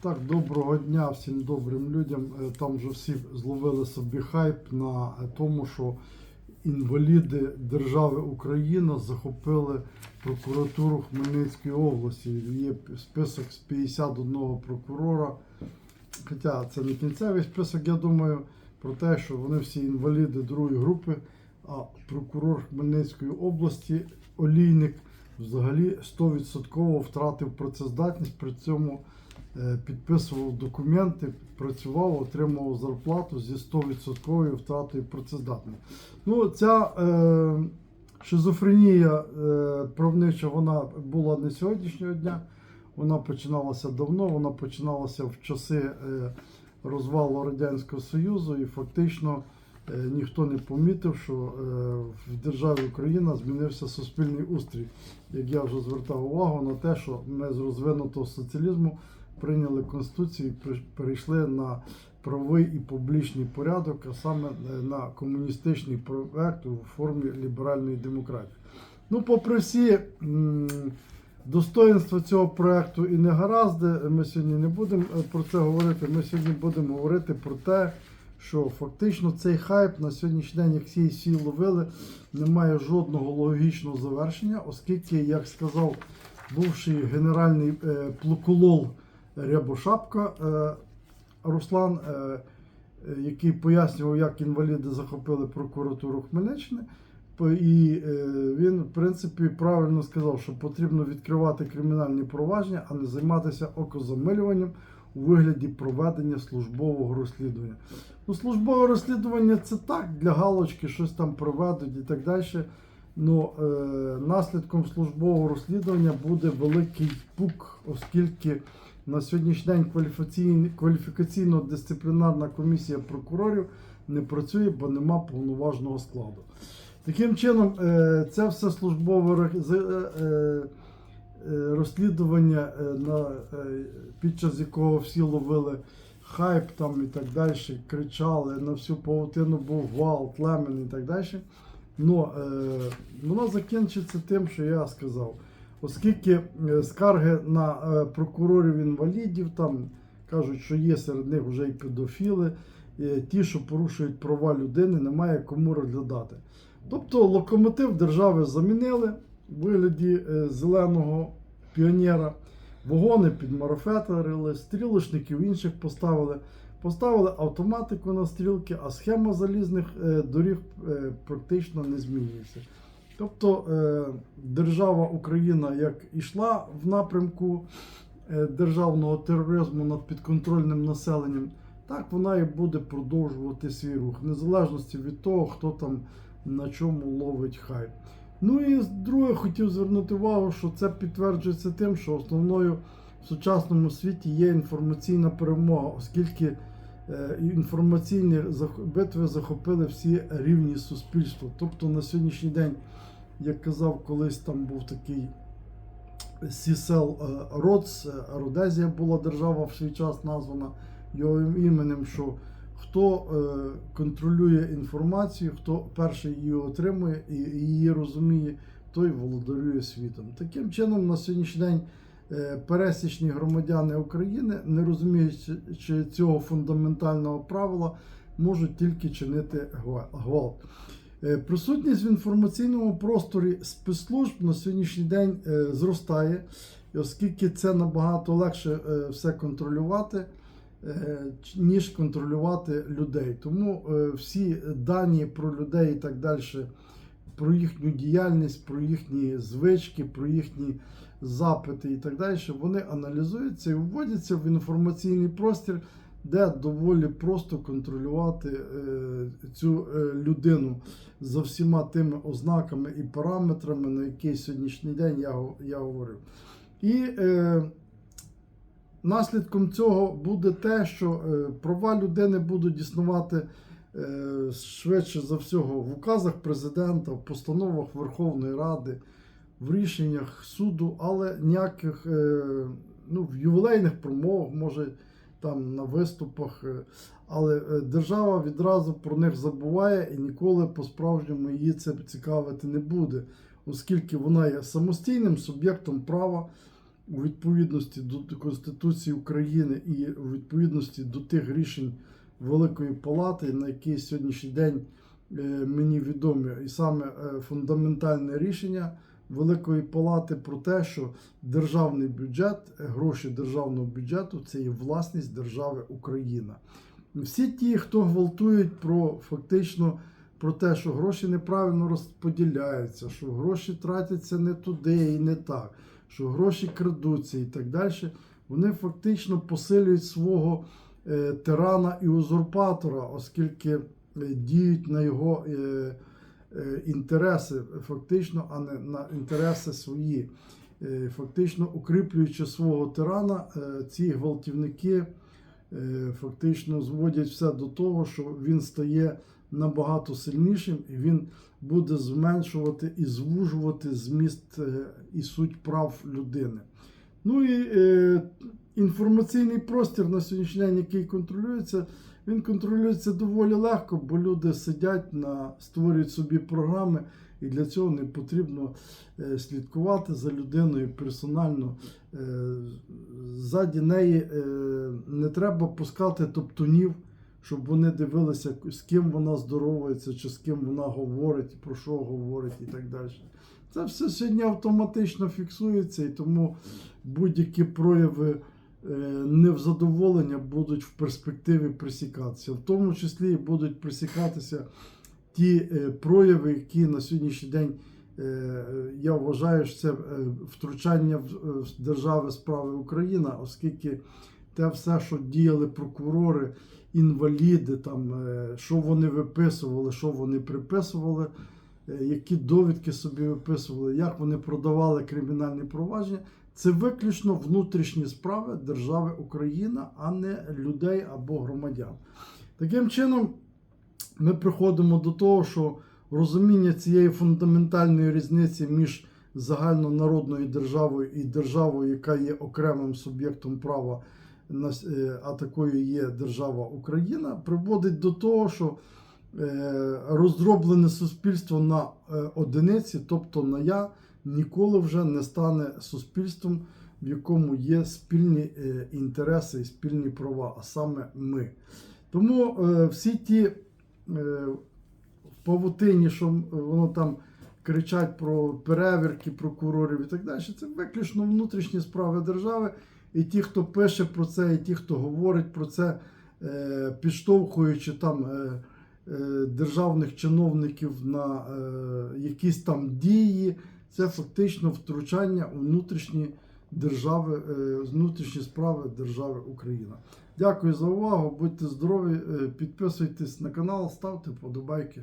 Так, доброго дня всім добрим людям. Е, Там вже всі зловили собі хайп на е, тому, що інваліди держави Україна захопили прокуратуру Хмельницької області. Є список з 51 прокурора. Хоча це не кінцевий список, я думаю, про те, що вони всі інваліди другої групи, а прокурор Хмельницької області Олійник взагалі 100% втратив працездатність, при цьому підписував документи, працював, отримував зарплату зі 100% втратою працездатності. Ну, ця е, шизофренія е, правнича, вона була не сьогоднішнього дня. Вона починалася давно, вона починалася в часи е, розвалу Радянського Союзу, і фактично е, ніхто не помітив, що е, в державі Україна змінився суспільний устрій. Як я вже звертав увагу на те, що ми з розвинутого соціалізму прийняли конституцію і перейшли на правовий і публічний порядок, а саме е, на комуністичний проект у формі ліберальної демократії. Ну, попри всі м, достоїнства цього проекту і негаразди, ми сьогодні не будемо е, про це говорити. Ми сьогодні будемо говорити про те, що фактично цей хайп на сьогоднішній день, як всі всі ловили, не має жодного логічного завершення, оскільки, як сказав бувший генеральний е, плуколол Рябошапка е, Руслан, е, е, який пояснював, як інваліди захопили прокуратуру Хмельниччини. І він, в принципі, правильно сказав, що потрібно відкривати кримінальні провадження, а не займатися окозамилюванням у вигляді проведення службового розслідування. Ну, службове розслідування це так, для галочки щось там проведуть і так далі. Ну, е, наслідком службового розслідування буде великий пук, оскільки на сьогоднішній день кваліфікаційно-дисциплінарна комісія прокурорів не працює, бо нема повноважного складу. Таким чином, е, це все службове е, е, розслідування, під час якого всі ловили хайп там і так далі, кричали, на всю павутину був гвалт, лемен і так далі. Е, воно закінчиться тим, що я сказав. Оскільки е, скарги на е, прокурорів інвалідів, там кажуть, що є серед них вже і педофіли, е, ті, що порушують права людини, немає кому розглядати. Тобто локомотив держави замінили в вигляді зеленого піонера, вагони підмарафетерили, стрілочників інших поставили. Поставили автоматику на стрілки, а схема залізних доріг практично не змінюється. Тобто е, держава Україна як ішла в напрямку е, державного тероризму над підконтрольним населенням, так вона і буде продовжувати свій рух, незалежності від того, хто там на чому ловить хайп. Ну і друге, хотів звернути увагу, що це підтверджується тим, що основною в сучасному світі є інформаційна перемога, оскільки інформаційні битви захопили всі рівні суспільства. Тобто на сьогоднішній день, як казав колись, там був такий Сісел е, Роц, е, Родезія була держава в свій час названа його іменем, що хто е, контролює інформацію, хто перший її отримує і її розуміє, той володарює світом. Таким чином, на сьогоднішній день е, пересічні громадяни України, не розуміючи цього фундаментального правила, можуть тільки чинити гвалт. Е, Присутність в інформаційному просторі спецслужб на сьогоднішній день е, зростає, оскільки це набагато легше е, все контролювати, е, ніж контролювати людей. Тому е, всі дані про людей і так далі, про їхню діяльність, про їхні звички, про їхні запити і так далі, вони аналізуються і вводяться в інформаційний простір, де доволі просто контролювати е, цю е, людину за всіма тими ознаками і параметрами, на які сьогоднішній день я, я говорив. І е, наслідком цього буде те, що е, права людини будуть існувати швидше за всього в указах президента, в постановах Верховної Ради, в рішеннях суду, але ніяких е, ну, в ювілейних промовах, може там на виступах. е, Але е, держава відразу про них забуває і ніколи по-справжньому її це цікавити не буде, оскільки вона є самостійним суб'єктом права, у відповідності до Конституції України і у відповідності до тих рішень Великої Палати, на які сьогоднішній день мені відомі, і саме фундаментальне рішення Великої Палати про те, що державний бюджет, гроші державного бюджету це є власність держави Україна. Всі ті, хто гвалтують про фактично про те, що гроші неправильно розподіляються, що гроші тратяться не туди і не так, що гроші крадуться і так далі, вони фактично посилюють свого е, тирана і узурпатора, оскільки е, діють на його е, інтереси, фактично, а не на інтереси свої. Е, Фактично укріплюючи свого тирана, е, ці гвалтівники е, фактично зводять все до того, що він стає набагато сильнішим і він буде зменшувати і звужувати зміст е, і суть прав людини. Ну і е, інформаційний простір на сьогоднішній день, який контролюється, він контролюється доволі легко, бо люди сидять на створюють собі програми, і для цього не потрібно е, слідкувати за людиною персонально. Е, ззаді неї е, не треба пускати топтунів, щоб вони дивилися, з ким вона здоровується, чи з ким вона говорить, про що говорить і так далі. Це все сьогодні автоматично фіксується, і тому будь-які прояви невзадоволення будуть в перспективі пресікатися. В тому числі будуть пресікатися ті е, прояви, які на сьогоднішній день е, я вважаю, що це е, втручання в е, держави справи Україна, оскільки те все, що діяли прокурори, інваліди, там, е, що вони виписували, що вони приписували, е, які довідки собі виписували, як вони продавали кримінальні провадження. Це виключно внутрішні справи держави Україна, а не людей або громадян. Таким чином, ми приходимо до того, що розуміння цієї фундаментальної різниці між загальнонародною державою і державою, яка є окремим суб'єктом права, е, а такою є держава Україна, приводить до того, що е, роздроблене суспільство на е, одиниці, тобто на я, ніколи вже не стане суспільством, в якому є спільні е, інтереси і спільні права, а саме ми. Тому е, всі ті е, павутині, що воно там кричать про перевірки прокурорів і так далі, це виключно внутрішні справи держави. І ті, хто пише про це, і ті, хто говорить про це, підштовхуючи там державних чиновників на якісь там дії, це фактично втручання у внутрішні держави, е, внутрішні справи держави Україна. Дякую за увагу. Будьте здорові, е, підписуйтесь на канал, ставте вподобайки.